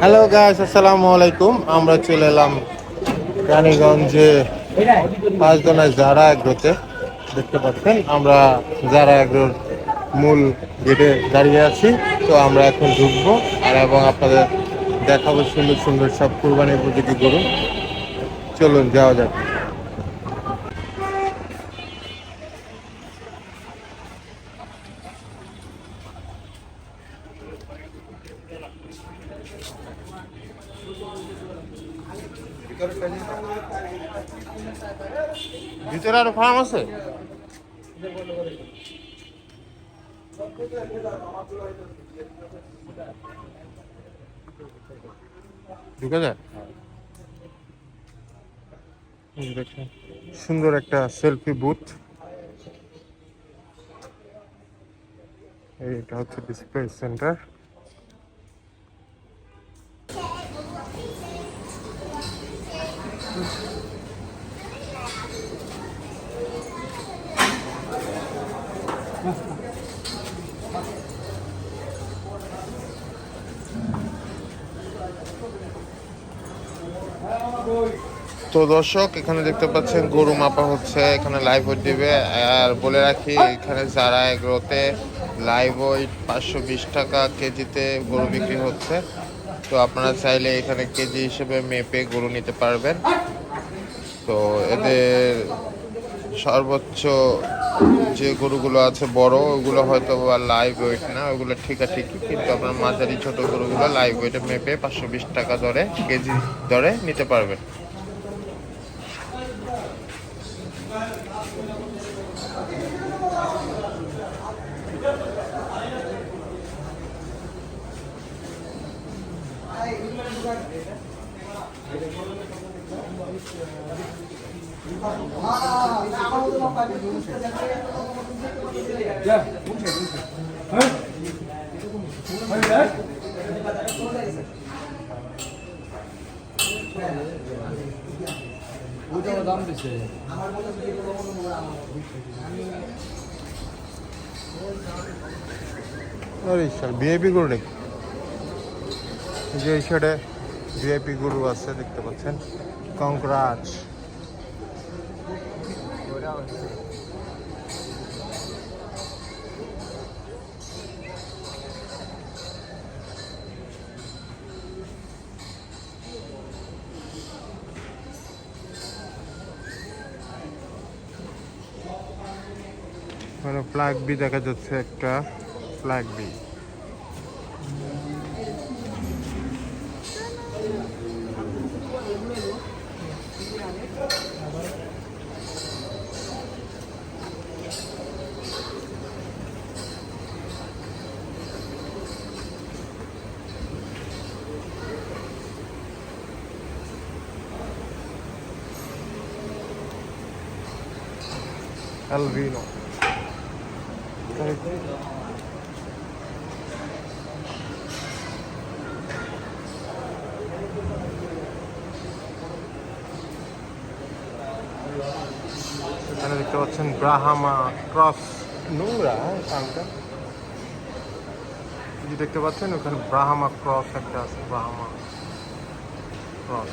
Hello guys আসসালামু আলাইকুম আমরা চলে এলাম রানীগঞ্জে। পাঁচজনের যারা এগ্রোতে দেখতে পাচ্ছেন, আমরা যারা এগ্রোর মূল গেটে দাঁড়িয়ে আছি, তো আমরা এখন ঢুকবো আর এবং আপনাদের দেখাবো সুন্দর সুন্দর সব কুরবানি উপযোগী গরু। চলুন, যাওয়া যাক। ভিতরে আরও ফার্ম আছে? ঢুকে যায় সুন্দর একটা সেলফি বুথ এইটা হচ্ছে ডিসপ্লে সেন্টার তো দর্শক, এখানে দেখতে পাচ্ছেন গরু মাপা হচ্ছে, এখানে লাইভ ওয়েট দিবে। আর বলে রাখি, এখানে যারা এগুলোতে লাইভ ওয়েট পাঁচশো বিশ টাকা কেজিতে গরু বিক্রি হচ্ছে, তো আপনারা চাইলে এখানে কেজি হিসেবে মেপে গরু নিতে পারবেন। তো এদের সর্বোচ্চ যে গরুগুলো আছে বড়, ওগুলো হয়তো লাইভ ওয়েট না, ওগুলো ঠিকাঠিকই কিন্তু আপনার মাঝারি ছোট গরুগুলো লাইভ ওয়েটে মেপে পাঁচশো বিশ টাকা দরে, কেজি দরে নিতে পারবেন। ভিআইপি গরু এই যে এই আছে দেখতে পাচ্ছেন। কংক্রাচ মানে ফ্ল্যাগ বি দেখা যাচ্ছে একটা ফ্ল্যাগ বি Alvino. এখানে দেখতে পাচ্ছেন ব্রাহামা ক্রস নোংরা কানটা এই যে দেখতে পাচ্ছেন, ওখানে ব্রাহামা ক্রস একটা আছে, ব্রাহামা ক্রস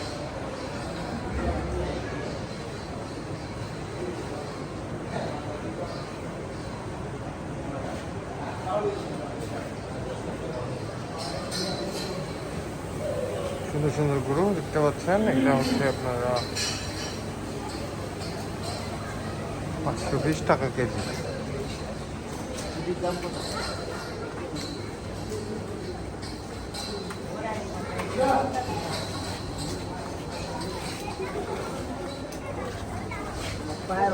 সুন্দর সুন্দর গুরু দেখতে পাচ্ছেন। এটা হচ্ছে আপনারা পাঁচশো বিশ টাকা কেজি। পায়ের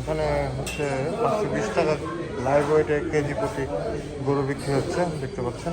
এখানে হচ্ছে পাঁচশো বিশ টাকা লাইভ ওয়েটে কেজি প্রতি গরু বিক্রি হচ্ছে দেখতে পাচ্ছেন।